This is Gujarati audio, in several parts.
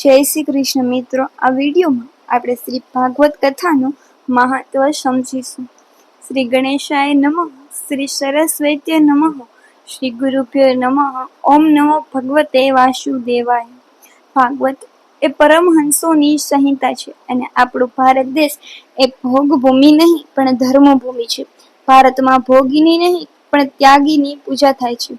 જય શ્રી કૃષ્ણ મિત્રો. આ વિડીયોમાં આપણે શ્રી ભાગવત કથાનું મહત્વ સમજીશું. શ્રી ગણેશાય નમઃ, શ્રી સરસ્વતીય નમઃ, શ્રી ગુરુભ્યો નમઃ, ઓમ નમો ભગવતે વાસુદેવાય. ભાગવત એ પરમહંસોની સંહિતા છે અને આપણો ભારત દેશ એ ભોગભૂમિ નહીં, પણ ધર્મભૂમિ છે. ભારતમાં ભોગીની નહીં, પણ ત્યાગીની પૂજા થાય છે.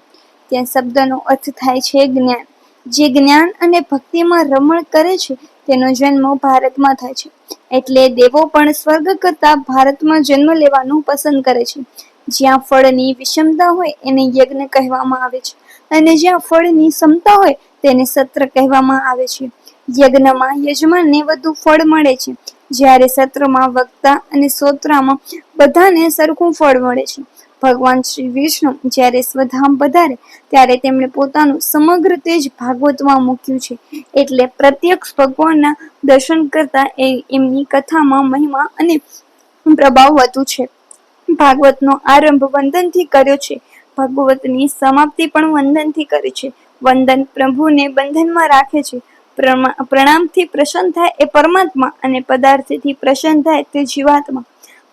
ત્યાં શબ્દનો અર્થ થાય છે જ્ઞાન. જે જ્ઞાન અને ભક્તિમાં રમણ કરે છે, તેનો જન્મ ભારતમાં થાય છે. એટલે દેવો પણ સ્વર્ગ કરતા ભારતમાં જન્મ લેવાનું પસંદ કરે છે. જ્યાં ફળની વિષમતા હોય, એને યજ્ઞ કહેવામાં આવે છે. અને જ્યાં ફળની સમતા હોય, તેને સત્ર કહેવામાં આવે છે. યજ્ઞમાં યજમાનને વધુ ફળ મળે છે. જ્યારે સત્રમાં વક્તા અને સોત્રામાં બધાને સરખું ફળ મળે છે. ભગવાન શ્રી વિષ્ણુ જ્યારે સ્વધામ પધારે, ત્યારે તેમણે પોતાનું સમગ્ર તેજ ભાગવતમાં મૂક્યું છે. એટલે પ્રત્યક્ષ ભગવાનના દર્શન કરતા એ એમની કથામાં મહિમા અને પ્રભાવ વધુ છે. ભાગવતનો આરંભ વંદનથી કર્યો છે. ભાગવતની સમાપ્તિ પણ વંદનથી કરી છે. વંદન પ્રભુને બંધનમાં રાખે છે. પ્રણામથી પ્રસન્ન થાય એ પરમાત્મા અને પદાર્થથી પ્રસન્ન થાય તે જીવાત્મા.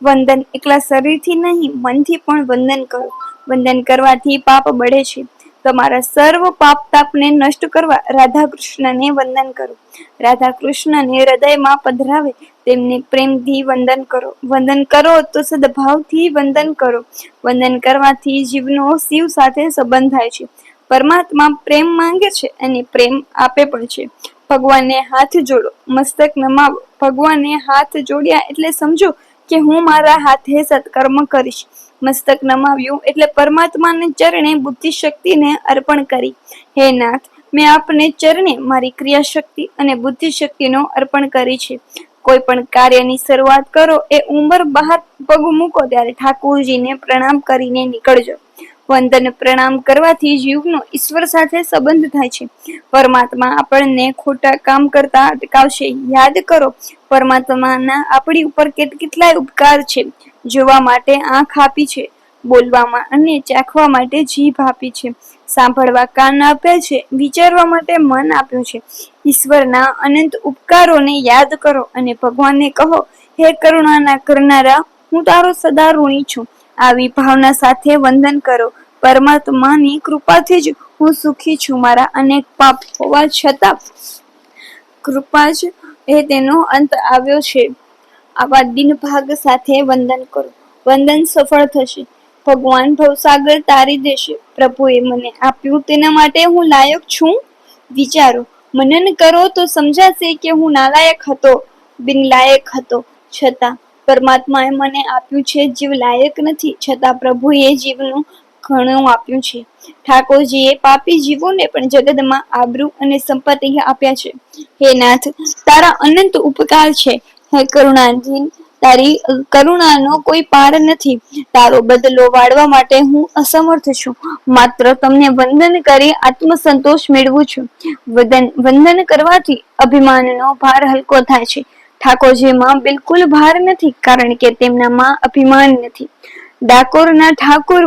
વંદન એકલા શરીરથી નહીં, મનથી પણ વંદન કરો. વંદન કરવાથી પાપ બળે છે. તમારા સર્વ પાપ તાપને નષ્ટ કરવા રાધા કૃષ્ણને વંદન કરો. રાધા કૃષ્ણને હૃદયમાં પધરાવે, તેમને પ્રેમથી વંદન કરો. વંદન કરો તો સદભાવથી વંદન કરો. વંદન કરવાથી જીવનો શિવ સાથે સંબંધ થાય છે. પરમાત્મા પ્રેમ માંગે છે અને પ્રેમ આપે પણ છે. ભગવાનને હાથ જોડો. મસ્તક નમાવો. ભગવાનને હાથ જોડ્યા એટલે સમજો કે હું મારા હાથે સત્કર્મ કરીશ. મસ્તક નમાવ્યું એટલે પરમાત્માને ચરણે બુદ્ધિ શક્તિને અર્પણ કરી. હે નાથ, મેં આપને ચરણે મારી ક્રિયા શક્તિ અને બુદ્ધિ શક્તિનો અર્પણ કરી છે. કોઈ પણ કાર્યની શરૂઆત કરો, એ ઉંમર બહાર પગ મૂકો ત્યારે ઠાકોરજીને પ્રણામ કરીને નીકળજો. વંદન પ્રણામ કરવાથી જીવનો ઈશ્વર સાથે સંબંધ થાય છે. પરમાત્મા આપણને ખોટા કામ કરતા અટકાવશે. યાદ કરો, પરમાત્માના આપણી ઉપર કેટલાય ઉપકાર છે. જોવા માટે આંખ આપી છે, બોલવામાં અને ચાખવા માટે જીભ આપી છે. સાંભળવા કાન આપ્યા છે, વિચારવા માટે મન આપ્યું છે. ઈશ્વરના અનંત ઉપકારોને યાદ કરો અને ભગવાનને કહો, હે કરુણાના કરનારા, હું તારો સદા ઋણી છું. આવી ભાવના સાથે વંદન કરો. પરમાત્માની કૃપાથી જ હું સુખી છું. મારા અનેક પાપ હોવા છતાં કૃપા જ એ તેનો અંત આવ્યો છે. આવા દિનભાગ સાથે વંદન કરો. વંદન સફળ થશે. ભગવાન ભવસાગર તારી દેશે. પ્રભુએ મને આપ્યું તેના માટે હું લાયક છું. વિચારો. મનન કરો તો સમજાશે કે હું નાલાયક હતો, બિનલાયક હતો. છતાં પરમાત્માએ મને આપ્યું છે, જીવ લાયક નથી. છતાં પ્રભુએ જીવનું ઘણું આપ્યું છે. ઠાકોરજીએ પાપી જીવોને પણ જગતમાં આબરૂ અને સંપત્તિ આપ્યા છે. હે નાથ, તારા અનંત ઉપકાર છે. હે કરુણાધીન, તારી કરુણાનો કોઈ પાર નથી. તારો બદલો વાળવા માટે હું અસમર્થ છું. માત્ર તમને વંદન કરી આત્મસંતોષ મેળવું છું. વંદન કરવાથી અભિમાનનો ભાર હલકો થાય છે. ઠાકોરજીમાં બિલકુલ ભાર નથી, કારણ કે તેમનામાં અભિમાન નથી. ડાકોરના ઠાકોર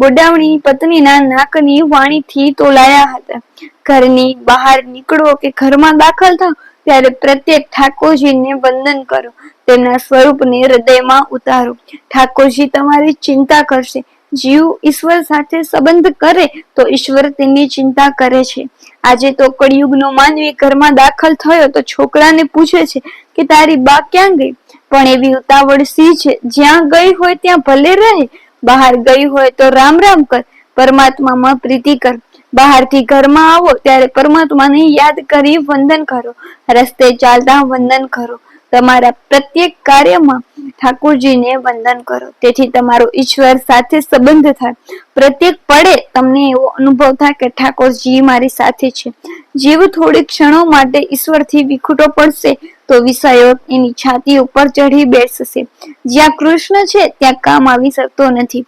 બોડાવણી પત્નીના નાકની વાણીથી તોલાયા હતા. ઘરની બહાર નીકળો કે ઘરમાં દાખલ થાવ, ત્યારે પ્રત્યેક ઠાકોરજીને વંદન કરો. તેમના સ્વરૂપને હૃદયમાં ઉતારો. ઠાકોરજી તમારી ચિંતા કરશે. જીવ ઈશ્વર સાથે સંબંધ કરે તો ઈશ્વર તેની ચિંતા કરે છે. આજે તો કળિયુગનો માનવી ઘરમાં દાખલ થયો તો છોકરાને પૂછે છે કે તારી બા ક્યાં ગઈ? પણ એવી ઉતાવળ સી છે? જ્યાં ગઈ હોય ત્યાં ભલે રહે, બહાર ગઈ હોય તો રામ રામ કર, પરમાત્મામાં પ્રીતિ કર. બહારથી ઘરમાં આવો ત્યારે પરમાત્માને યાદ કરી વંદન કરો. રસ્તે ચાલતા વંદન કરો. તમારા પ્રત્યેક કાર્યમાં ઠાકોરજીને વંદન કરો. તેથી તમારો ઈશ્વર સાથે સંબંધ થાય. પ્રત્યેક પડે તમને એવો અનુભવ થાય કે ઠાકોરજી મારી સાથે છે. જીવ થોડી ક્ષણો માટે ઈશ્વરથી વિખૂટો પડશે, તો વિષયો એની છાતી ઉપર ચઢી બેસશે. જ્યાં કૃષ્ણ છે, ત્યાં કામ આવી શકતો નથી.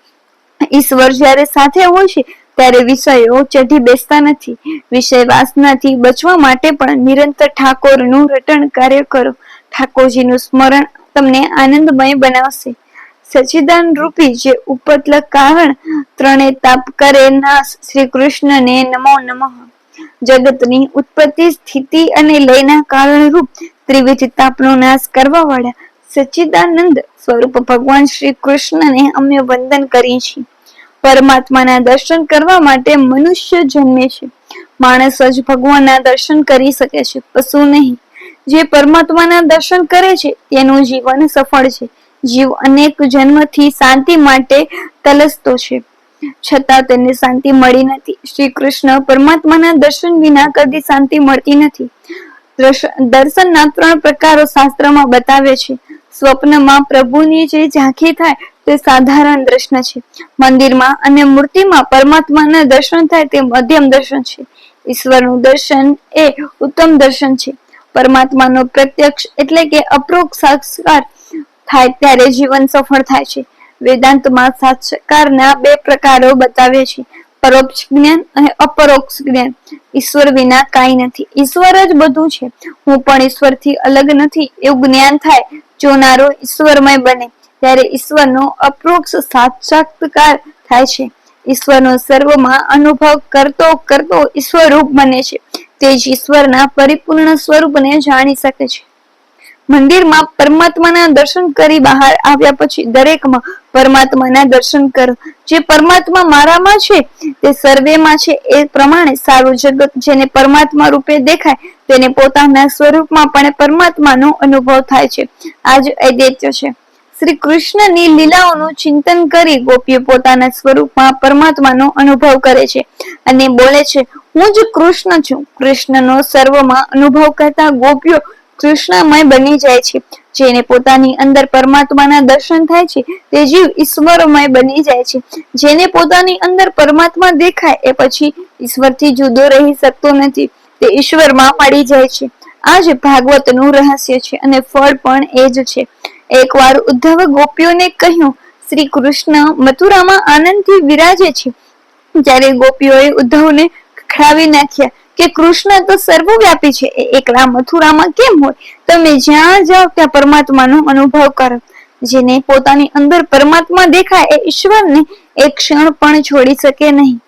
ઈશ્વર જ્યારે સાથે હોય છે, ત્યારે વિષયો ચઢી બેસતા નથી. વિષય વાસનાથી બચવા માટે પણ નિરંતર ઠાકોરનું રટણ કાર્ય કરો. ઠાકોરજીનું સ્મરણ તમને આનંદમય બનાવશે. સચિદાન રૂપી જે ઉપતલ કારણ ત્રણે તાપ કરે નાશ શ્રી કૃષ્ણને નમો નમઃ. જગતની ઉત્પત્તિ સ્થિતિ અને લયના કારણરૂપ ત્રિવિધ તાપનો નાશ કરવા વાળા સચ્ચિદાનંદ સ્વરૂપ ભગવાન શ્રી કૃષ્ણને અમે વંદન કરીએ છીએ. પરમાત્માના દર્શન કરવા માટે મનુષ્ય જન્મે છે. માણસ જ ભગવાનના દર્શન કરી શકે છે પશુ નહીં. જે પરમાત્માના દર્શન કરે છે, તેનું જીવન સફળ છે. જીવ અનેક જન્મથી શાંતિ માટે તલસતો છે. છતાં તેને શાંતિ મળી નથી. શ્રી કૃષ્ણ પરમાત્માના દર્શન વિના કદી શાંતિ મળતી નથી. દર્શનના ત્રણ પ્રકારો શાસ્ત્રમાં બતાવે છે. સ્વપ્નમાં પ્રભુની જે ઝાંખી થાય, તે સાધારણ દર્શન છે. મંદિરમાં અને મૂર્તિમાં પરમાત્માના દર્શન થાય, તે મધ્યમ દર્શન છે. ઈશ્વરનું દર્શન એ ઉત્તમ દર્શન છે. પરમાત્માનો પ્રત્યક્ષ એટલે કે અપરોક્ષ સાક્ષાત્કાર થાય ત્યારે જીવન સફળ થાય છે. વેદાંતમાં સાક્ષાત્કારના બે પ્રકારો બતાવે છે. પરોક્ષ જ્ઞાન અને અપરોક્ષ જ્ઞાન. ઈશ્વર વિના કાંઈ નથી. ઈશ્વર જ બધું છે. હું પણ ઈશ્વરથી અલગ નથી. એવું જ્ઞાન થાય, જોનારો ઈશ્વરમય બને. ત્યારે ઈશ્વરનો અપરોક્ષ સાક્ષાત્કાર થાય છે. ઈશ્વરનો સર્વમાં અનુભવ કરતો કરતો ઈશ્વર રૂપ બને છે. તે ઈશ્વરના પરિપૂર્ણ સ્વરૂપને જાણી શકે છે. મંદિરમાં પરમાત્માના દર્શન કરી બહાર આવ્યા પછી દરેકમાં પરમાત્માના દર્શન કરો. જે પરમાત્મા મારામાં છે, તે સર્વેમાં છે. એ પ્રમાણે સારું જગત જેને પરમાત્મા રૂપે દેખાય, તેને પોતાના સ્વરૂપમાં પણ પરમાત્માનો અનુભવ થાય છે. આજ અદિત્ય છે. શ્રી કૃષ્ણની લીલાઓનું ચિંતન કરી ગોપીઓ પોતાના સ્વરૂપમાં પરમાત્માનો અનુભવ કરે છે અને બોલે છે હું જ કૃષ્ણ છું. કૃષ્ણનો સર્વમાં અનુભવ કરતા ગોપીઓ કૃષ્ણમય બની જાય છે. જેને પોતાની અંદર પરમાત્માના દર્શન થાય છે, તે જીવ ઈશ્વરમય બની જાય છે. જેને પોતાની અંદર પરમાત્મા દેખાય, એ પછી ઈશ્વરથી જુદો રહી શકતો નથી. તે ઈશ્વરમાં મળી જાય છે. આ જ ભાગવતનું રહસ્ય છે અને ફળ પણ એ જ છે. એકવાર ઉદ્ધવ ગોપીઓને કહ્યું, શ્રી કૃષ્ણ, મથુરામાં આનંદથી વિરાજે છે. જ્યારે ગોપીઓએ ઉદ્ધવને ખખડાવી નાખ્યા કે કૃષ્ણ તો સર્વવ્યાપી છે. એકલા મથુરામાં કેમ હોય? તમે જ્યાં જાઓ ત્યાં પરમાત્માનો અનુભવ કરો. જેને પોતાની અંદર પરમાત્મા દેખાય એ ઈશ્વરને એક ક્ષણ પણ છોડી શકે નહીં.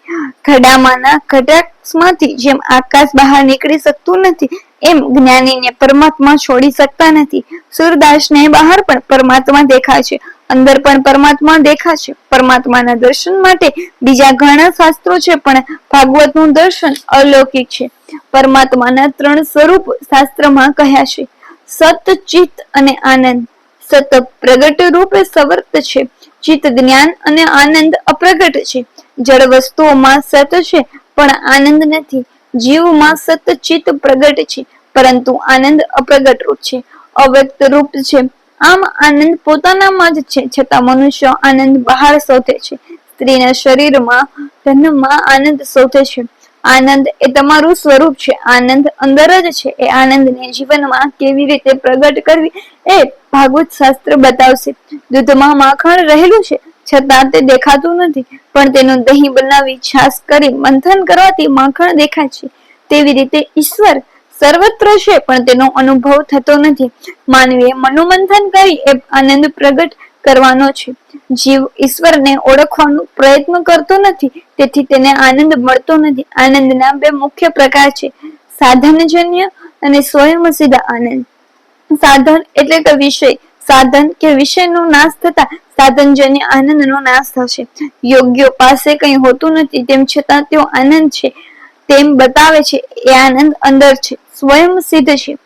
ઘડામાંના ઘટાક્ષમાંથી જેમ આકાશ બહાર નીકળી શકતું નથી, એમ જ્ઞાનીને પરમાત્મા છોડી શકતા નથી. સુરદાસને બહાર પણ પરમાત્મા દેખાય છે. અંદર પણ પરમાત્મા દેખાશે. પરમાત્માના દર્શન માટે બીજા ઘણા શાસ્ત્રો છે, પણ ભાગવતનું દર્શન અલૌકિક છે. પરમાત્માના ત્રણ સ્વરૂપ શાસ્ત્રમાં કહ્યા છે, સત, ચિત્ત અને આનંદ. સત પ્રગટ રૂપે સવર્ત છે, ચિત્ત જ્ઞાન અને આનંદ અપ્રગટ છે. જળ વસ્તુઓમાં સત છે, પણ આનંદ નથી. જીવમાં સત, ચિત્ત પ્રગટ છે, પરંતુ આનંદ અપ્રગટ રૂપ છે. અવ્યક્ત રૂપ છે આમ આનંદ પોતાનામાં જ છે, છતાં મનુષ્ય આનંદ બહાર શોધે છે. સ્ત્રીના શરીરમાં ધનમાં આનંદ શોધે છે. આનંદ એ તમારું સ્વરૂપ છે. આનંદ અંદર જ છે. એ આનંદને જીવનમાં કેવી રીતે પ્રગટ કરવી એ ભાગવત શાસ્ત્ર બતાવશે. દૂધમાં માખણ રહેલું છે, છતાં તે દેખાતું નથી. પણ તેનું દહીં બનાવી છાસ કરી મંથન કરવાથી માખણ દેખાય છે. તેવી રીતે ઈશ્વર સર્વત્ર છે, પણ તેનો અનુભવ થતો નથી. માનવીએ મનોમંથન કરી એ આનંદ પ્રગટ કરવાનો છે. જીવ ઈશ્વરને ઓળખવાનો પ્રયત્ન કરતો નથી, તેથી તેને આનંદ મળતો નથી. આનંદના બે મુખ્ય પ્રકાર છે, સાધનજન્ય અને સ્વયં સીધા આનંદ. સાધન એટલે કે વિષય. સાધન કે વિષયનો નાશ થતા સાધનજન્ય આનંદનો નાશ થશે. યોગ્ય પાસે કંઈ હોતું નથી, તેમ છતાં તેઓ આનંદ છે, તેમ બતાવે છે, એ આનંદ અંદર છે. સ્વયં સિદ્ધ છે.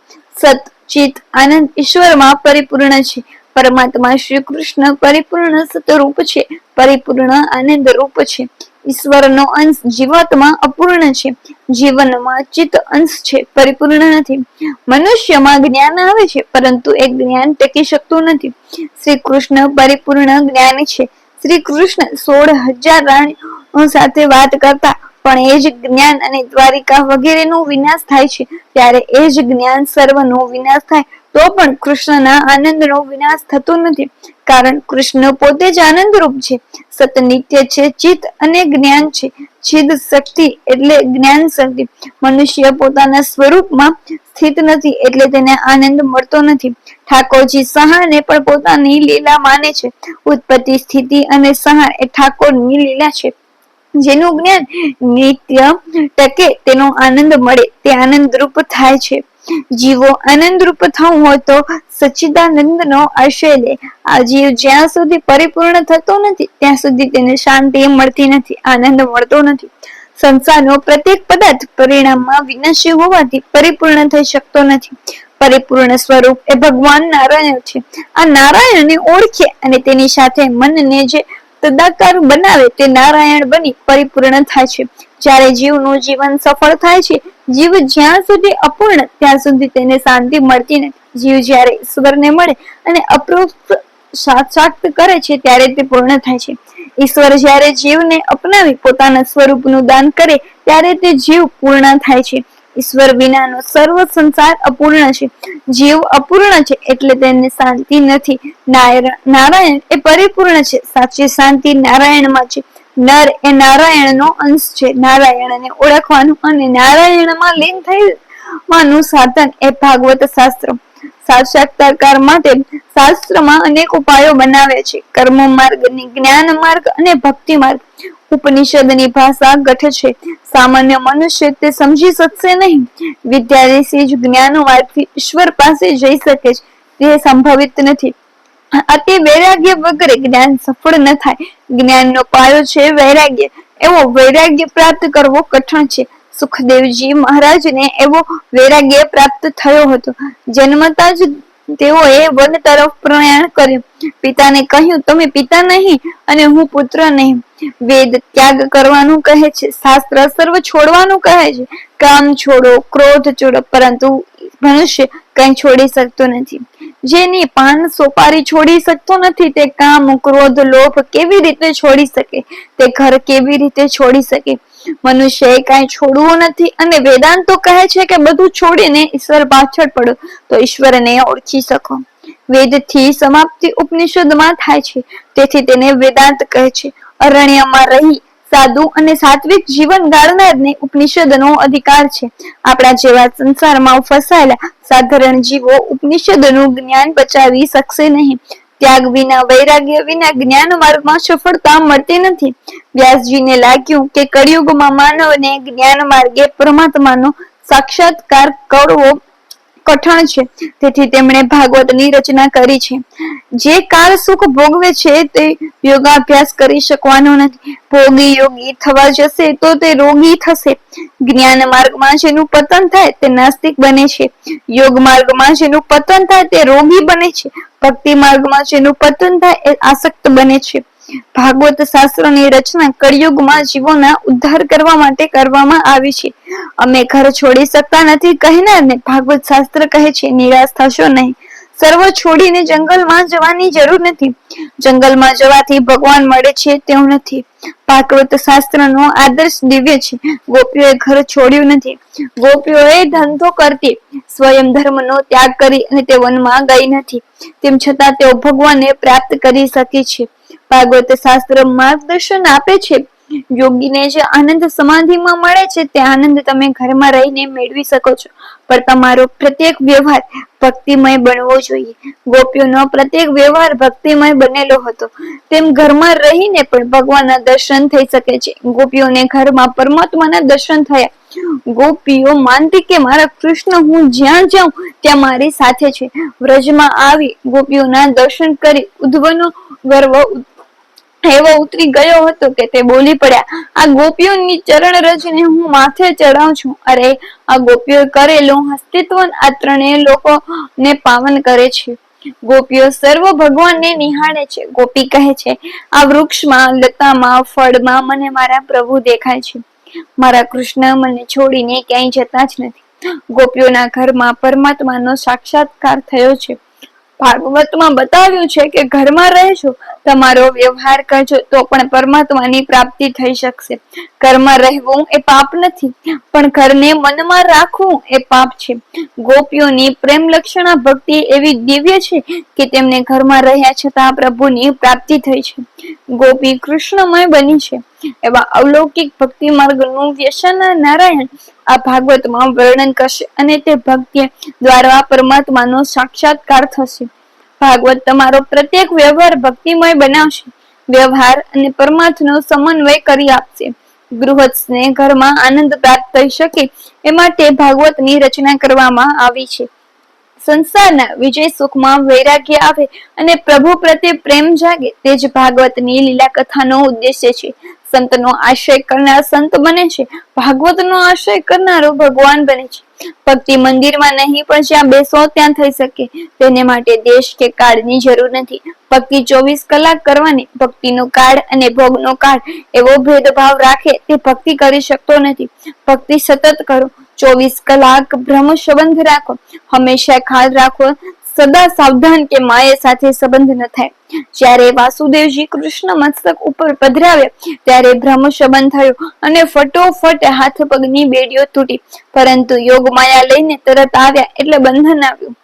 સત ચિત આનંદ ઈશ્વરમાં પરિપૂર્ણ છે. પરમાત્મા શ્રી કૃષ્ણ પરિપૂર્ણ સતરૂપ છે. પરિપૂર્ણ આનંદ રૂપ છે. ઈશ્વરનો અંશ જીવાત્મા અપૂર્ણ છે. જીવનમાં ચિત્ત અંશ છે. પરિપૂર્ણ નથી. મનુષ્યમાં જ્ઞાન આવે છે, પરંતુ એ જ્ઞાન ટકી શકતું નથી. શ્રી કૃષ્ણ પરિપૂર્ણ જ્ઞાન છે. શ્રી કૃષ્ણ સોળ હજાર રાણીઓ સાથે વાત કરતા પણ એ જ જ્ઞાન અને દ્વારિકા વગેરેનો વિનાશ થાય છે. ત્યારે એ જ જ્ઞાન સર્વનો વિનાશ થાય, તો પણ કૃષ્ણના આનંદનો વિનાશ થતો નથી. કારણ કૃષ્ણ પોતે જ આનંદ રૂપ છે. સત નિત્ય છે, ચિત્ત અને જ્ઞાન છે. છિદ શક્તિ એટલે જ્ઞાન શક્તિ. મનુષ્ય પોતાના સ્વરૂપમાં સ્થિત નથી એટલે તેને આનંદ મળતો નથી. ઠાકોરજી સહાને પણ પોતાની લીલા માને છે. ઉત્પત્તિ સ્થિતિ અને સહાર એ ઠાકોરની લીલા છે. જેનું જ્ઞાન નિત્ય ટકે તેનો આનંદ મળે, તે આનંદરૂપ થાય છે. જીવો આનંદરૂપ થવું હોય તો સચ્ચિદાનંદ નો આશ્રય લે. આ જીવ જ્યાં સુધી પરિપૂર્ણ થતો નથી, ત્યાં સુધી તેને શાંતિ મળતી નથી, આનંદ મળતો નથી. સંસારનો પ્રત્યેક પદાર્થ પરિણામમાં વિનાશી હોવાથી પરિપૂર્ણ થઈ શકતો નથી. પરિપૂર્ણ સ્વરૂપ એ ભગવાન નારાયણ છે. આ નારાયણને ઓળખે અને તેની સાથે મનને જે તદાકાર બનાવે તે નારાયણ બની પરિપૂર્ણ થાય છે. જ્યારે જીવનું જીવન સફળ થાય છે, જીવ જ્યાં સુધી અપૂર્ણ, ત્યાં સુધી તેને શાંતિ મળતી નથી. જીવ જ્યારે ઈશ્વરને મળે અને અપરોક્ષ સાક્ષાત કરે છે, ત્યારે તે પૂર્ણ થાય છે. ઈશ્વર જ્યારે જીવને અપનાવી, પોતાના સ્વરૂપનું દાન કરે, ત્યારે તે જીવ પૂર્ણ થાય છે. ઈશ્વર વિનાનો સર્વ સંસાર અપૂર્ણ છે. જીવ અપૂર્ણ છે એટલે તેને શાંતિ નથી. નારાયણ એ પરિપૂર્ણ છે. સાચી શાંતિ નારાયણમાં છે. નર એ નારાયણનો અંશ છે. નારાયણને ઓળખવાનું અને નારાયણમાં લીન થવાનું સાધન એ ભાગવત શાસ્ત્ર. સાક્ષાત્કાર માટે શાસ્ત્રમાં અનેક ઉપાયો બનાવે છે. કર્મ માર્ગ જ્ઞાન માર્ગ અને ભક્તિ માર્ગ. ઉપનિષદની ભાષા ગઠ છે. સામાન્ય મનુષ્ય તે સમજી શકશે નહીં. વિદ્યાર્થી જ જ્ઞાન માર્ગથી ઈશ્વર પાસે જઈ શકે છે. તે સંભવિત નથી. અતિ વૈરાગ્ય વગર જ્ઞાન સફળ ન થાય. જ્ઞાનનો પાયો છે વૈરાગ્ય. એવો વૈરાગ્ય પ્રાપ્ત કરવો કઠણ છે. સુખદેવજી મહારાજને એવો વૈરાગ્ય પ્રાપ્ત થયો હતો. જન્મતા જ તેઓએ વન તરફ પ્રયાણ કર્યું. પિતાને કહ્યું, તમે પિતા નહીં અને હું પુત્ર નહીં. વેદ ત્યાગ કરવાનું કહે છે, શાસ્ત્ર સર્વ છોડવાનું કહે છે. કામ છોડો, ક્રોધ છોડો, પરંતુ મનુષ્ય કઈ છોડી શકતો નથી. જેની પાન સોપારી છોડી શકતો નથી, તે કામ, ક્રોધ, લોભ કેવી રીતે છોડી શકે? તે ઘર કેવી રીતે છોડી શકે? મનુષ્યએ કાંઈ છોડવું નથી અને વેદાંતો કહે છે કે બધું છોડીને ઈશ્વર પાછળ પડો, તો ઈશ્વરને ઓળખી શકો. વેદથી સમાપ્તિ ઉપનિષદમાં થાય છે. તેથી તેને વેદાંત કહે છે. અરણ્યમાં રહી સાધુ અને સાત્વિક જીવન ગાળનારને ઉપનિષદનો અધિકાર છે. આપણા જેવા સંસારમાં ફસાયેલા સાધારણ જીવો ઉપનિષદનું જ્ઞાન બચાવી શકશે નહીં. ત્યાગ વિના, વૈરાગ્ય વિના જ્ઞાન માર્ગમાં સફળતા મળતી નથી. વ્યાસજીને લાગ્યું કે કળિયુગમાં માનવને જ્ઞાન માર્ગે પરમાત્માનો સાક્ષાત્કાર કરવો કઠણ છે. તેથી તેમણે ભાગવતની રચના કરી છે. જે કાળ સુખ ભોગવે છે તે યોગાભ્યાસ કરી શકવાનો નથી. ભોગી યોગી થવા જશે તો તે રોગી થશે. જ્ઞાન માર્ગમાં જેનું પતન થાય તે નાસ્તિક બને છે. યોગ માર્ગમાં જેનું પતન થાય તે રોગી બને છે. ભક્તિ માર્ગમાં જેનું પતન થાય એ આસક્ત બને છે. ભાગવત શાસ્ત્રની રચના કળિયુગમાં જીવોના ઉદ્ધાર કરવા માટે કરવામાં આવી છે. અમે ઘર છોડી શકતા નથી, કહેનારને ભાગવત શાસ્ત્ર કહે છે, નિરાશ થશો નહીં. સર્વ છોડીને જંગલમાં જવાની જરૂર નથી. જંગલમાં જવાથી ભગવાન મળે છે તેવું નથી. ભાગવત શાસ્ત્રનો આદર્શ દિવ્ય છે. ગોપીઓએ ઘર છોડ્યું નથી. ગોપીઓએ ધંધો કરતી સ્વયં ધર્મનો ત્યાગ કરી અને તે વનમાં ગઈ નથી. તેમ છતાં તેઓ ભગવાનને પ્રાપ્ત કરી શકે છે. ભાગવત શાસ્ત્ર માર્ગદર્શન આપે છે. યોગીને જે આનંદ સમાધિમાં મળે છે, તે આનંદ તમે ઘરમાં રહીને મેળવી શકો છો. પણ તમારો પ્રત્યેક વ્યવહાર ભક્તિમય બનવો જોઈએ. ગોપીઓનો પ્રત્યેક વ્યવહાર ભક્તિમય બનેલો હતો. તેમ ઘરમાં રહીને પણ ભગવાનના દર્શન થઈ શકે છે. ગોપીઓને ઘરમાં પરમાત્માના દર્શન થયા. ગોપીઓ માનતી કે મારા કૃષ્ણ હું જ્યાં જાઉં ત્યાં મારી સાથે છે. વ્રજમાં આવી ગોપીઓના દર્શન કરી ઉદ્ધવનો ગર્વ એવો ઉતરી ગયો હતો કે તે બોલી પડ્યા, આ ગોપીઓની ચરણ રચને હું માથે ચડાવું છું. અરે, આ ગોપીઓ કરેલું અસ્તિત્વ આ ત્રણેય લોકો ને પાવન કરે છે. ગોપીઓ સર્વ ભગવાનને નિહાળે છે. ગોપી કહે છે, આ વૃક્ષમાં, લતામાં, ફળમાં મને મારા પ્રભુ દેખાય છે. મારા કૃષ્ણ મને છોડીને ક્યાંય જતા જ નથી. ગોપીઓના ઘરમાં પરમાત્માનો સાક્ષાત્કાર થયો છે. ભાગવતમાં બતાવ્યું છે કે ઘરમાં રહેજો તમારો વ્યવહાર કરજો, તો પણ પરમાત્માની પ્રાપ્તિ થઈ શકશે. ઘરમાં રહેવું એ પાપ નથી, પણ ઘરને મનમાં રાખવું એ પાપ છે. ગોપીઓની પ્રેમ લક્ષણા ભક્તિ એવી દિવ્ય છે કે તેમને ઘરમાં રહ્યા છતાં પ્રભુની પ્રાપ્તિ થઈ છે. ગોપી કૃષ્ણમય બની છે. એવા અલૌકિક ભક્તિ માર્ગનું વ્યસન નારાયણ આ ભાગવતમાં વર્ણન કરશે અને તે ભક્તિ દ્વારા પરમાત્માનો સાક્ષાત્કાર થશે. ભાગવત તમારો પ્રત્યેક વ્યવહાર ભક્તિમય બનાવશે. વ્યવહાર અને પરમાર્થનો સમન્વય કરી આપશે. ગૃહસ્થને ઘરમાં આનંદ પ્રાપ્ત થઈ શકે એ માટે ભાગવતની રચના કરવામાં આવી છે. સંસારના વિજય સુખમાં વૈરાગ્ય આવે અને પ્રભુ પ્રત્યે પ્રેમ જાગે તે જ ભાગવતની લીલા કથાનો ઉદ્દેશ્ય છે. સંતનો આશ્રય કરનાર સંત બને છે. ભાગવતનો આશ્રય કરનારો ભગવાન બને છે. ભક્તિ મંદિરમાં નહીં, પણ જ્યાં બેસો ત્યાં થઈ શકે. તેને માટે દેશ કે કાળની જરૂર નથી. ભક્તિ ચોવીસ કલાક કરવાની, ભક્તિનો કાળ અને ભોગનો કાળ એવો ભેદભાવ રાખે તે ભક્તિ કરી શકતો નથી. ભક્તિ સતત કરો. ચોવીસ કલાક બ્રહ્મ સંબંધ રાખો. હંમેશા ખ્યાલ રાખો. સદા સાવધાન કે માયા સાથે સંબંધ ન થાય. જ્યારે વાસુદેવજી કૃષ્ણ મસ્તક ઉપર પધરાવ્યા, ત્યારે બ્રહ્મ શબન થયો અને ફટોફટ હાથ પગની બેડીઓ તૂટી. પરંતુ યોગ માયા લઈને તરત આવ્યા એટલે બંધન આવ્યું.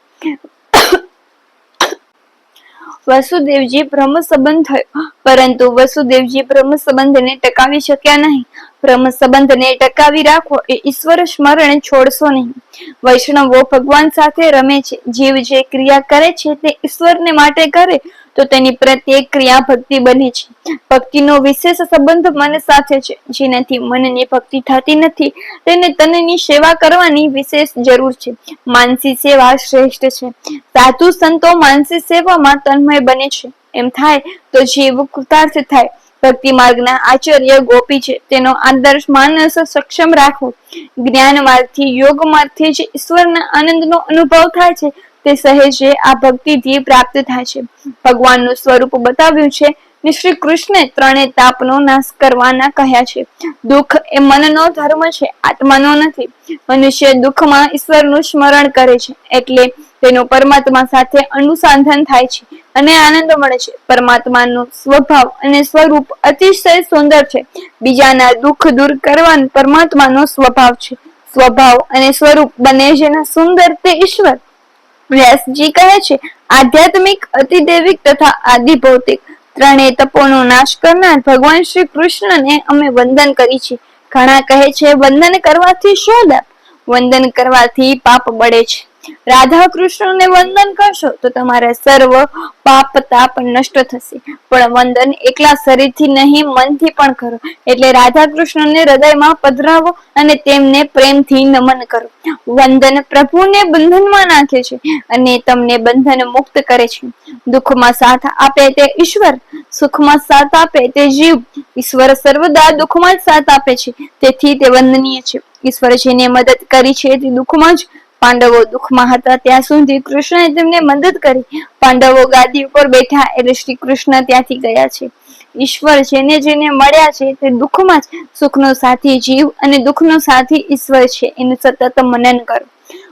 વસુદેવજી બ્રહ્મ સંબંધ થયો, પરંતુ વસુદેવજી બ્રહ્મ સંબંધને ટકાવી શક્યા નહીં. બ્રહ્મ સંબંધને ટકાવી રાખો એ ઈશ્વર સ્મરણ છોડશો નહીં. વૈષ્ણવો ભગવાન સાથે રમે છે. જીવ જે ક્રિયા કરે છે તે ઈશ્વરને માટે કરે તો તેની પ્રત્યેક ક્રિયા ભક્તિ બને છે. ભક્તિનો વિશેષ સંબંધ મન સાથે છે. જેનાથી મનની ભક્તિ થતી નથી, તેને તનની સેવા કરવાની વિશેષ જરૂર છે. માનસી સેવા શ્રેષ્ઠ છે. સાધુ સંતો માનસી સેવામાં તન્મય બને છે. એમ થાય તો જીવ કૃતાર્થ થાય. ભક્તિ માર્ગના આચાર્ય ગોપી છે. તેનો આદર્શ માનસ સક્ષમ રાખવો. જ્ઞાન માર્ગથી, યોગ માર્ગથી જે ઈશ્વરના આનંદનો અનુભવ થાય છે. તે સહેજે આ ભક્તિથી પ્રાપ્ત થાય છે. ભગવાનનું સ્વરૂપ બતાવ્યું છે. ને શ્રી કૃષ્ણે ત્રણે તાપનો નાશ કરવાના કહ્યા છે. દુઃખ એ મનનો ધર્મ છે. આત્માનો નથી. મનુષ્ય દુઃખમાં ઈશ્વરનું સ્મરણ કરે છે. એટલે તેનો પરમાત્મા સાથે અનુસંધાન થાય છે અને આનંદ મળે છે. પરમાત્માનો સ્વભાવ અને સ્વરૂપ અતિશય સુંદર છે. બીજાના દુઃખ દૂર કરવાનો પરમાત્માનો સ્વભાવ છે. સ્વભાવ અને સ્વરૂપ બંને જેના સુંદર તે ઈશ્વર. વ્યાસજી કહે છે, આધ્યાત્મિક, અતિદેવિક તથા આદિ ભૌતિક ત્રણેય તપોનો નાશ કરનાર ભગવાન શ્રી કૃષ્ણને અમે વંદન કરી છે. ઘણા કહે છે, વંદન કરવાથી શું લાભ? વંદન કરવાથી પાપ બળે છે. રાધા કૃષ્ણને વંદન કરશો તો તમારા સર્વ પાપ તાપ નષ્ટ થશે. પણ વંદન એકલા શરીરથી નહીં, મનથી પણ કરો. એટલે રાધા કૃષ્ણને હૃદયમાં પધરાવો અને તેમને પ્રેમથી નમન કરો. વંદન પ્રભુને બંધનમાં નાખે છે અને તમને બંધન મુક્ત કરે છે. દુઃખમાં સાથ આપે તે ઈશ્વર, સુખમાં સાથ આપે તે જીવ. ઈશ્વર સર્વદા દુઃખમાં જ સાથ આપે છે. તેથી તે વંદનીય છે. ઈશ્વર જેને મદદ કરી છે તે દુઃખમાં જ પાંડવો દુઃખમાં હતા. ત્યાં સુધી કૃષ્ણએ તેમને મદદ કરી. પાંડવો ગાદી ઉપર બેઠા એટલે શ્રી કૃષ્ણ ત્યાંથી ગયા છે. ઈશ્વર જેને જેને મળ્યા છે તે દુઃખમાં જ સુખનો સાથી જીવ અને દુઃખનો સાથી ઈશ્વર છે. એનું સતત મનન કરો.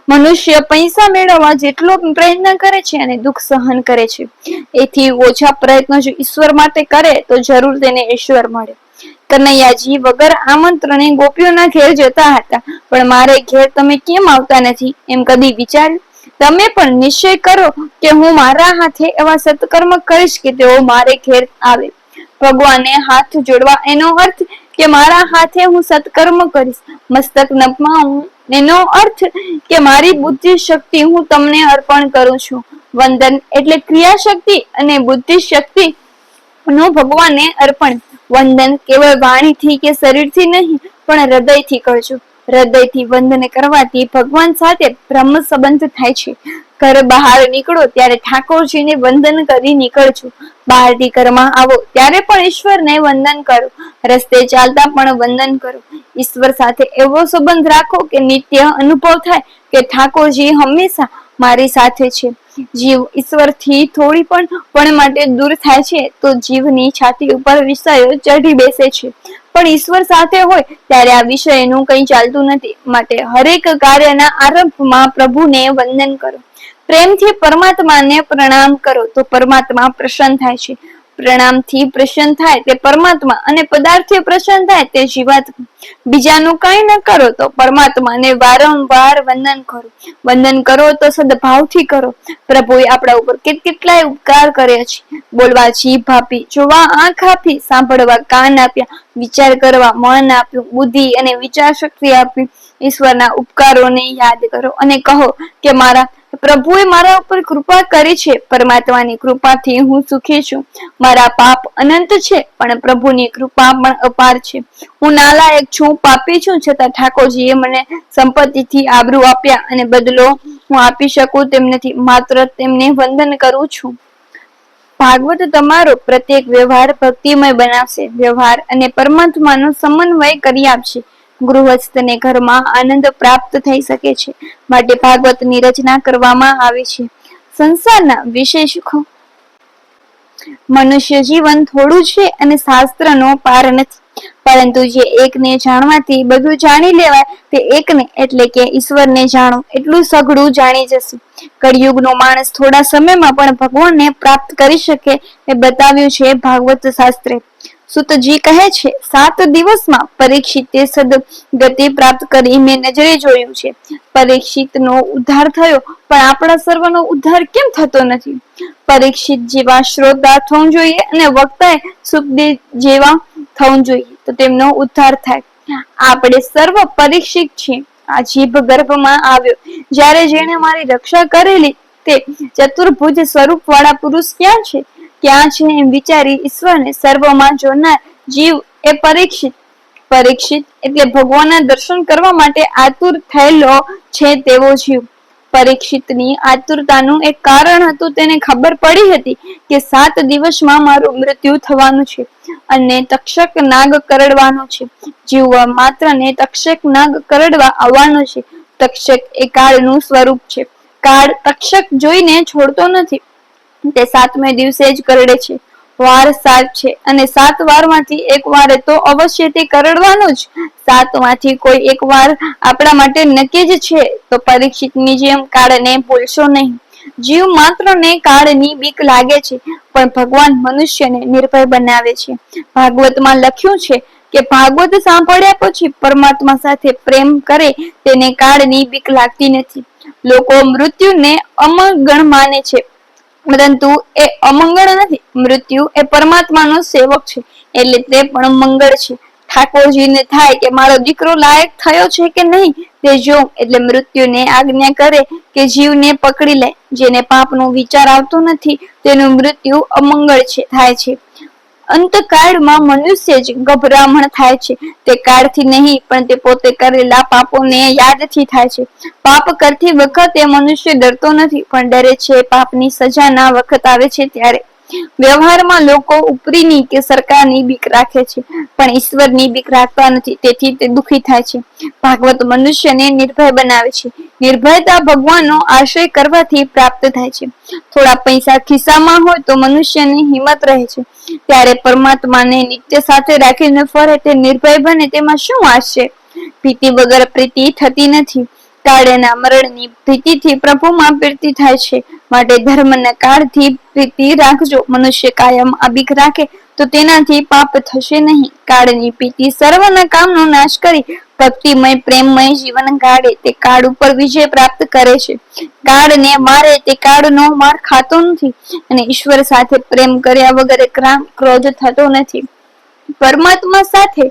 મનુષ્ય પૈસા મેળવવા જેટલો પ્રયત્ન કરે છે અને દુઃખ સહન કરે છે. એથી ઓછા પ્રયત્નો જો ઈશ્વર માટે કરે તો જરૂર તેને ઈશ્વર મળે. કનૈયાજી વગર આમંત્રણે ગોપીઓના ઘેર જતા હતા. પણ મારે ઘેર તમે કેમ આવતા નથી? એમ કદી વિચાર્યું? તમે પણ નિશ્ચય કરો કે હું મારા હાથે એવા સત્કર્મ કરીશ કે તેઓ મારે ઘેર આવે. ભગવાને હાથ જોડવા એનો અર્થ કે મારા હાથે હું સત્કર્મ કરીશ. મસ્તક નપમાં એનો અર્થ કે મારી બુદ્ધિ શક્તિ હું તમને અર્પણ કરું છું. વંદન એટલે ક્રિયા શક્તિ અને બુદ્ધિ શક્તિ નું ભગવાનને અર્પણ. વંદન કેવળ વાણીથી કે શરીરથી નહીં, પણ હૃદયથી કરજો હૃદયથી વંદન કરવાથી ભગવાન સાથે બ્રહ્મ સંબંધ થાય છે. ઘર બહાર નીકળો ત્યારે ઠાકોરજીને વંદન કરી નીકળજો. બહારથી ઘરમાં આવો ત્યારે પણ ઈશ્વરને વંદન કરો. રસ્તે ચાલતા પણ વંદન કરો. ઈશ્વર સાથે એવો સંબંધ રાખો કે નિત્ય અનુભવ થાય કે ઠાકોરજી હંમેશા મારી સાથે છે. જીવ ઈશ્વરથી થોડી પણ પણ માટે દૂર થાય છે તો જીવની છાતી ઉપર વિષયો ચઢી બેસે છે. પણ ઈશ્વર સાથે હોય ત્યારે આ વિષયનું કંઈ ચાલતું નથી. માટે હરેક કાર્યના આરંભમાં પ્રભુને વંદન કરો. પ્રેમથી પરમાત્માને પ્રણામ કરો તો પરમાત્મા પ્રસન્ન થાય છે. પ્રણામથી પ્રસન્ન થાય તે પરમાત્મા અને પદાર્થથી પ્રસન્ન થાય તે જીવાત્મા. બીજાનું કઈ ન કરો તો પરમાત્માને વારંવાર વંદન કરો. વંદન કરો તો સદભાવથી કરો. પ્રભુએ આપણા ઉપર કેટલાય ઉપકાર કર્યા છે. બોલવા જીભ આપી જોવા આંખ આપી, સાંભળવા કાન આપ્યા, વિચાર કરવા મન આપ્યું, બુદ્ધિ અને વિચાર શક્તિ આપી. ઈશ્વરના ઉપકારોને યાદ કરો અને કહો કે મારા પ્રભુએ મારા ઉપર કૃપા કરી છે, પરમાત્માની કૃપાથી હું સુખી છું. મારા પાપ અનંત છે, પણ પ્રભુની કૃપા પણ અપાર છે. હું નાલાયક છું, પાપી છું, છતાં ઠાકોરજીએ મને સંપત્તિથી આબરૂ આપ્યા અને બદલો હું આપી શકું તેમ નથી, માત્ર તેમને વંદન કરું છું. ભાગવત તમારો પ્રત્યેક વ્યવહાર ભક્તિમય બનાવશે. વ્યવહાર અને પરમાત્માનો સમન્વય કરી આપશે. ગૃહસ્થને ઘરમાં આનંદ પ્રાપ્ત થઈ શકે છે, માટે ભાગવતની રચના કરવામાં આવી છે. સંસારના વિશેષ મનુષ્ય જીવન થોડું છે અને શાસ્ત્રનો પાર નથી. પરંતુ જે એકને જાણવાથી બધું જાણી લેવાય તે એકને એટલે કે ઈશ્વરને જાણો, એટલું સઘળું જાણી જશે. કળિયુગનો માણસ થોડા સમયમાં પણ ભગવાનને પ્રાપ્ત કરી શકે એ બતાવ્યું છે ભાગવત શાસ્ત્રે. સુતજી કહે છે, સાત દિવસમાં પરીક્ષિતે સદગતિ પ્રાપ્ત કરી મેં નજરે જોયું છે. પરીક્ષિતનો ઉદ્ધાર થયો, પણ આપણા સર્વનો ઉદ્ધાર કેમ થતો નથી? પરીક્ષિત જેવા શ્રોતા થવું જોઈએ અને વક્તાએ સુખદેવ જેવા થવું જોઈએ, તો તેમનો ઉદ્ધાર થાય. આપણે સર્વ પરીક્ષિત છીએ. આ જીભ ગર્ભમાં આવ્યો. જ્યારે જેણે મારી રક્ષા કરેલી, તે ચતુર્ભુજ સ્વરૂપ વાળા પુરુષ ક્યાં છે? ક્યાં છે એમ વિચારી ઈશ્વરને સર્વમાં જોનાર જીવ એ પરીક્ષિત પરીક્ષિત એટલે ભગવાનના દર્શન કરવા માટે આતુર થયેલો છે તેવો જીવ. પરીક્ષિતની આતુરતાનું એક કારણ હતું તેને ખબર પડી હતી કે સાત દિવસમાં મારું મૃત્યુ થવાનું છે અને તક્ષક નાગ કરડવાનો છે. જીવવા માત્ર ને તક્ષક નાગ કરડવા આવવાનો છે. તક્ષક એ કાળનું સ્વરૂપ છે. કાળ તક્ષક જોઈને છોડતો નથી. તે સાતમે દિવસે જ કરડે છે. વાર સાત છે અને સાત વારમાંથી એક વારે તો અવશ્ય તે કરડવાનો જ. સાતમાંથી કોઈ એક વાર આપણા માટે નક્કી જ છે તો પરીક્ષિતની જેમ કાળને ભૂલશો નહીં. જીવ માત્રને કાળની બીક લાગે છે, પણ ભગવાન મનુષ્યને નિર્ભય બનાવે છે. ભાગવતમાં લખ્યું છે કે ભાગવત સાંભળ્યા પછી પરમાત્મા સાથે પ્રેમ કરે તેને કાળની બીક લાગતી નથી. લોકો મૃત્યુને અમગણ માને છે પરંતુ એ અમંગળ નથી, મૃત્યુ એ પરમાત્માનો સેવક છે, એટલે તે પણ મંગળ છે. ઠાકોરજીને થાય કે મારો દીકરો લાયક થયો છે કે નહીં, તે જો, એટલે મૃત્યુને આજ્ઞા કરે કે જીવને પકડી લે, જેને પાપનો વિચાર આવતો નથી, તેનું મૃત્યુ અમંગળ છે, થાય છે. અંતકાળમાં મનુષ્ય જ ગભરામણ થાય છે. તે કાળથી નહીં, પણ તે પોતે કરેલા પાપોને યાદથી થાય છે. પાપ કરતી વખતે મનુષ્ય ડરતો નથી, પણ ડરે છે. પાપની સજાના વખત આવે છે ત્યારે વ્યવહારમાં લોકો ઉપરીની કે સરકારની બીક રાખે છે, પણ ઈશ્વરની બીક રાખતા નથી, તેથી તે દુખી થાય છે. ભાગવત મનુષ્યને નિર્ભય બનાવે છે. નિર્ભયતા ભગવાનનો આશ્રય કરવાથી પ્રાપ્ત થાય છે. થોડા પૈસા ખિસ્સામાં હોય તો મનુષ્યની હિંમત રહે છે. ત્યારે પરમાત્માને નિત્ય સાથે રાખીને ફરે તે નિર્ભય બને તેમાં શું આશ્ચર્ય ભીતિ વગર પ્રીતિ થતી નથી. કાળના મરણની ભીતિથી પ્રભુમાં પ્રીતિ થાય છે. માટે ધર્મના કાળથી પ્રીતિ રાખજો. મનુષ્ય કાયમ અબીક રાખે તો તેનાથી પાપ થશે નહીં. કાળની પ્રીતિ સર્વના કામનો નાશ કરી ભક્તિમય, પ્રેમમય જીવન ગાળે. તે કાળ ઉપર વિજય પ્રાપ્ત કરે છે. કાળને મારે તે કાળનો માર ખાતો નથી અને ઈશ્વર સાથે પ્રેમ કર્યા વગર ક્રોધ થતો નથી. પરમાત્મા સાથે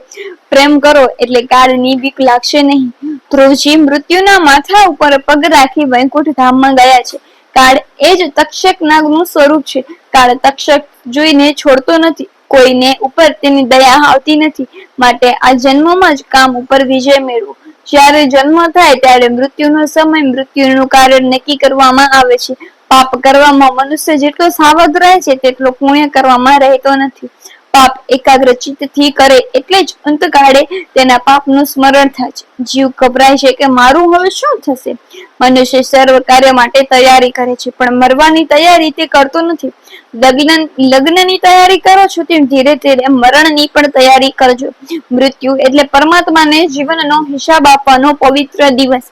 પ્રેમ કરો એટલે કાળની બીક લાગશે નહીં. ધ્રુવજી મૃત્યુના માથા ઉપર પગ રાખી વૈકુંઠ ધામમાં ગયા છે. કાળ એ જ તક્ષક નાગનું સ્વરૂપ છે. કાળ તક્ષક જોઈને છોડતો નથી. કોઈને ઉપર તેની દયા આવતી નથી. માટે આ જન્મમાં જ કામ ઉપર વિજય મેળવો. જ્યારે જન્મ થાય ત્યારે મૃત્યુનો સમય મૃત્યુનું કારણ નક્કી કરવામાં આવે છે. પાપ કરવામાં મનુષ્ય જેટલો સાવધ રહે છે, તેટલો પુણ્ય કરવામાં રહેતો નથી. પાપ એકાગ્ર ચિત્તથી કરે એટલે જ અંતકાળે તેના પાપનું સ્મરણ થાય છે. જીવ ગભરાય છે કે મારું હવે શું થશે? મનુષ્ય સર્વ કાર્ય માટે તૈયારી કરે છે, પણ મરવાની તૈયારી તે કરતો નથી. લગ્ન, લગ્નની તૈયારી કરો છો તેમ ધીરે ધીરે મરણની પણ તૈયારી કરજો. મૃત્યુ એટલે પરમાત્માને જીવનનો હિસાબ આપવાનો પવિત્ર દિવસ.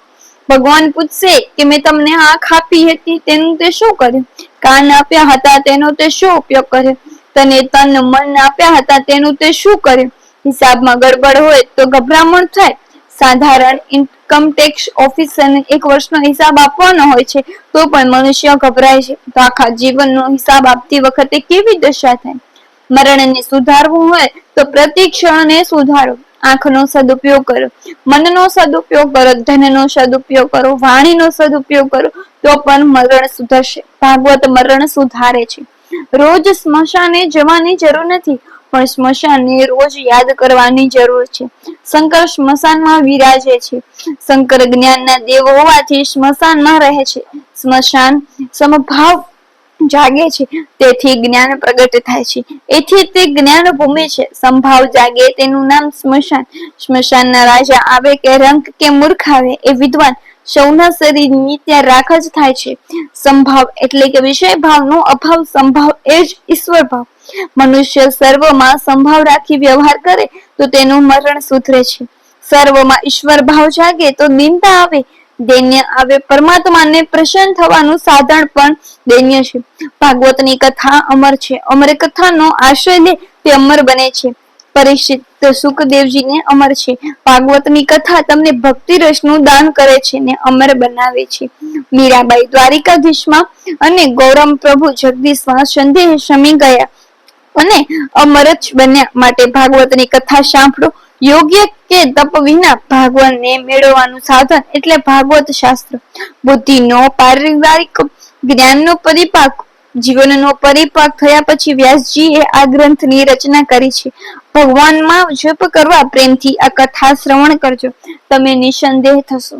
ભગવાન પૂછશે કે મેં તમને આંખ આપી હતી, તેનું તે શું કર્યું? કાન આપ્યા હતા, તેનો તે શું ઉપયોગ કર્યો? તને તન મન આપ્યા હતા તેનું તે શું કર્યું? હિસાબમાં ગડબડ હોય તો ગભરામણ થાય. સાધારણ ઇન્કમ ટેક્સ ઓફિસરને એક વર્ષનો હિસાબ આપવાનો હોય છે, તો પણ મનુષ્ય ગભરાય છે. તો આખા જીવનનો હિસાબ આપતી વખતે કેવી દશા થાય? મરણને સુધારવું હોય તો પ્રતિ ક્ષણને સુધારો. આંખનો સદુપયોગ કરો, મનનો સદુપયોગ કરો, ધનનો સદુપયોગ કરો, વાણીનો સદુપયોગ કરો, તો પણ મરણ સુધરશે. ભાગવત મરણ સુધારે છે. રોજ સ્મશાને જવાની જરૂર નથી, પણ સ્મશાનને રોજ યાદ કરવાની જરૂર છે. શંકર સ્મશાનમાં વિરાજે છે. શંકર જ્ઞાનના દેવ હોવાથી સ્મશાનમાં રહે છે. સ્મશાન સમભાવ જાગે છે. તેથી જ્ઞાન પ્રગટ થાય છે. એથી તે જ્ઞાન ભૂમિ છે. સંભાવ જાગે તેનું નામ સ્મશાન. સ્મશાનના રાજા આવે કે રંક કે મૂર્ખ આવે એ વિદ્વાન સૌના શરીરની ત્યાં રાખ જ થાય છે. સંભાવ એટલે કે વિષય ભાવનો અભાવ, સંભાવ એ જ ઈશ્વર ભાવ. મનુષ્ય સર્વમાં સંભાવ રાખી વ્યવહાર કરે તો તેનું મરણ સુધરે છે. સર્વમાં ઈશ્વર ભાવ જાગે તો નિંદા આવે. દૈન્ય આવે પરમાત્માને પ્રસન્ન થવાનું સાધન પણ દૈન્ય છે. ભાગવતની કથા અમર છે. અમર કથાનો આશ્રય લે તે અમર બને છે. પરીક્ષિત સુખદેવજીને અમર છે. ભાગવતની કથા તમને ભક્તિ રસનું દાન કરે છે ને અમર બનાવે છે. મીરાબાઈ દ્વારિકાધીશમાં અને ગૌરમ પ્રભુ જગદીશમાં સંદેહ શમી ગયા અને અમર જ બન્યા માટે ભાગવતની કથા સાંભળો. યોગ્ય કે તપ વિના ભાગવતને મેળવવાનું સાધન એટલે ભાગવત શાસ્ત્ર. બુદ્ધિનો, પારિવારિક જ્ઞાનનો પરિપાક જીવનનો પરિપાક થયા પછી વ્યાસજીએ આ ગ્રંથની રચના કરી છે. ભગવાનમાં જપ કરવા પ્રેમથી આ કથા શ્રવણ કરજો. તમે નિસંદેહ થશો.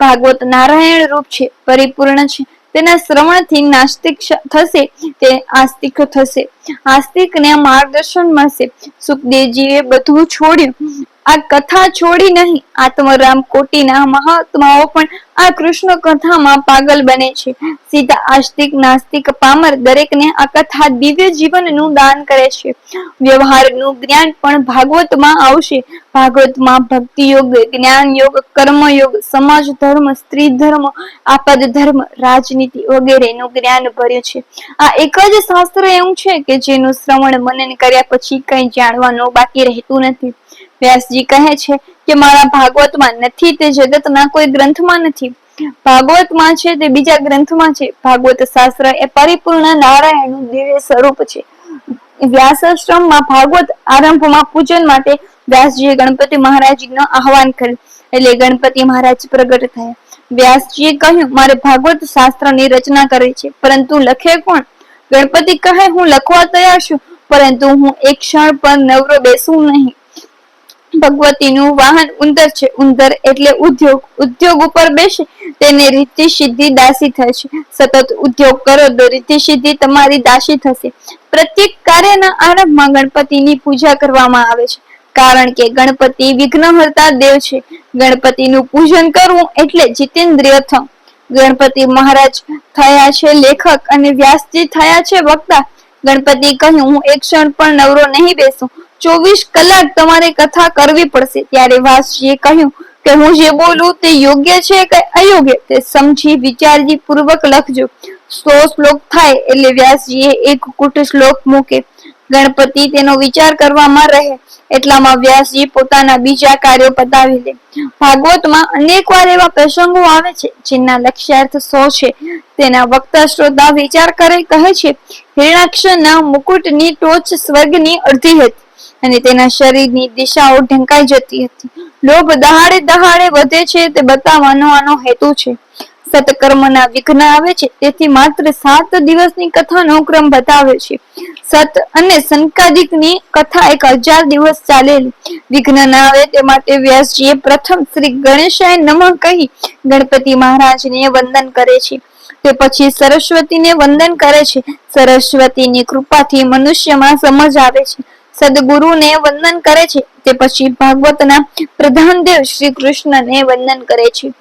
ભાગવત નારાયણ રૂપ છે, પરિપૂર્ણ છે. તેના શ્રવણથી નાસ્તિક થશે, તે આસ્તિક થશે. આસ્તિકને માર્ગદર્શન મળશે. સુખદેવજીએ બધું છોડ્યું. આ કથા છોડી નહીં. આત્મરામ કોટીના મહાત્માઓ પણ આ કૃષ્ણ કથામાં પાગલ બને છે. સીધા આસ્તિક નાસ્તિક પામર દરેકને આ કથા દિવ્ય જીવનનું દાન કરે છે. વ્યવહારનું જ્ઞાન પણ ભાગવતમાં આવશે. ભાગવતમાં ભક્તિ યોગ, જ્ઞાન યોગ, કર્મ યોગ, સમાજ ધર્મ, સ્ત્રી ધર્મ, આપદ ધર્મ, રાજનીતિ વગેરેનું જ્ઞાન ભર્યું છે. આ એક જ શાસ્ત્ર એવું છે કે જેનું શ્રવણ મનન કર્યા પછી કઈ જાણવાનું બાકી રહેતું નથી. વ્યાસજી કહે છે કે મારા ભાગવતમાં નથી તે જગતના કોઈ ગ્રંથમાં નથી. ભાગવતમાં છે તે બીજા ગ્રંથમાં છે. ભાગવત શાસ્ત્ર એ પરિપૂર્ણ નારાયણનું દિવ્ય સ્વરૂપ છે. વ્યાસાશ્રમમાં ભાગવત આરંભમાં પૂજન માટે વ્યાસજીએ ગણપતિ મહારાજનો આહવાન કર્યું. એટલે ગણપતિ મહારાજ પ્રગટ થયા. વ્યાસજીએ કહ્યું, મારે ભાગવત શાસ્ત્રની રચના કરી છે. પરંતુ લખે કોણ? ગણપતિ કહે, હું લખવા તૈયાર છું, પરંતુ હું એક ક્ષણ પર નવરો બેસું નહીં. ભગવતીનું વાહન ઉંદર છે. ઉંદર એટલે ઉદ્યોગ. ઉદ્યોગ ઉપર બેસે તેને રીતિ સિદ્ધિ દાસી થશે સતત ઉદ્યોગ કરો તો રીતિ સિદ્ધિ તમારી દાસી થશે. પ્રત્યેક કાર્યના આરંભમાં ગણપતિની પૂજા કરવામાં આવે છે. કારણ કે ગણપતિ વિઘ્નહર્તા દેવ છે. ગણપતિનું પૂજન કરવું એટલે જીતેન્દ્રિય થવું. ગણપતિ મહારાજ થયા છે લેખક અને વ્યાસજી થયા છે વક્તા. ગણપતિ કહ્યું, હું એક ક્ષણ પણ નવરો નહીં બેસું. ચોવીસ કલાક તમારે કથા કરવી પડશે. ત્યારે વાસજીએ કહ્યું કે હું જે બોલું તે યોગ્ય છે કે અયોગ્ય? તે સમજી વિચારજી પૂર્વક લખજો. સો શ્લોક થાય એટલે વ્યાસજીએ એક કુટ શ્લોક મૂકે. ગણપતિ તેનો વિચાર કરવામાં રહે એટલામાં વ્યાસજી પોતાના બીજા કાર્યો પતાવી લે ભાગવતમાં અનેક વાર એવા પ્રસંગો આવે છે, જેના લક્ષ્યાર્થ સો છે. તેના વક્તા શ્રોતા વિચાર કરે, કહે છે હિરણાક્ષરના મુકુટની ટોચ સ્વર્ગની અડધી હતી. અને તેના શરીરની દિશાઓ ઢંકાઈ જતી હતી. લોભ દહાડે દહાડે વધે છે તે બતાવવાનો આનો હેતુ છે. સતકર્મના વિઘ્ન આવે છે, તેથી માત્ર સાત દિવસની કથાનો ક્રમ બતાવે છે. સત અને સંકાદિકની કથા એક હજાર દિવસ ચાલેલી. વિઘ્ન ના આવે તે માટે વ્યાસજીએ પ્રથમ શ્રી ગણેશાય નમઃ કહી ગણપતિ મહારાજને વંદન કરે છે. તે પછી સરસ્વતીને વંદન કરે છે. સરસ્વતીની કૃપાથી મનુષ્યમાં સમજ આવે છે. સદગુરુને વંદન કરે છે. તે પછી ભાગવતના પ્રધાન દેવ શ્રી કૃષ્ણને વંદન કરે છે.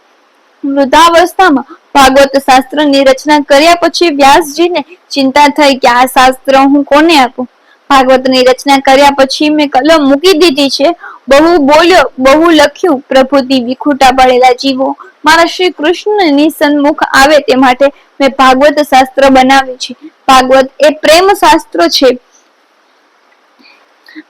વૃદ્ધાવસ્થામાં ભાગવત શાસ્ત્રની રચના કર્યા પછી વ્યાસજીને ચિંતા થઈ કે આ શાસ્ત્ર હું કોને આપું? ભાગવતની રચના કર્યા પછી મેં કલમ મૂકી દીધી છે. બહુ બોલ્યો, બહુ લખ્યું. પ્રભુતિ વિખુટા પડેલા જીવો, મારા શ્રી કૃષ્ણની સન્મુખ આવે તે માટે મેં ભાગવત શાસ્ત્ર બનાવ્યું છે. ભાગવત એ પ્રેમ શાસ્ત્ર છે.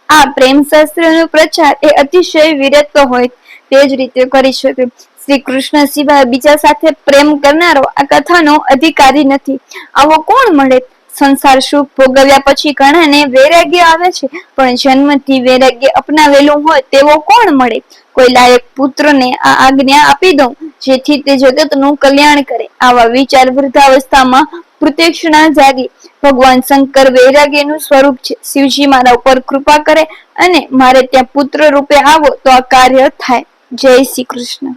આ પ્રેમ શાસ્ત્રનો પ્રચાર એ અતિશય વિરત હોય તે જ રીતે કરી શકે. શ્રી કૃષ્ણ સિવાય બીજા સાથે પ્રેમ કરનારો આ કથાનો અધિકારી નથી. આવો કોણ મળે? સંસાર સુખ ભોગવ્યા પછી ઘણાને વૈરાગ્ય આવે છે, પણ જન્મથી વૈરાગ્ય અપનાવેલું હોય તેવો કોણ મળે? કોઈ લાયક પુત્રને આ આજ્ઞા આપી દઉં, જેથી તે જગતનું કલ્યાણ કરે. આવા વિચાર વૃદ્ધાવસ્થામાં પ્રત્યક્ષ જાગી ભગવાન શંકર વૈરાગ્યનું સ્વરૂપ છે. શિવજી મારા ઉપર કૃપા કરે અને મારે ત્યાં પુત્ર રૂપે આવો તો આ કાર્ય થાય. જય શ્રી કૃષ્ણ.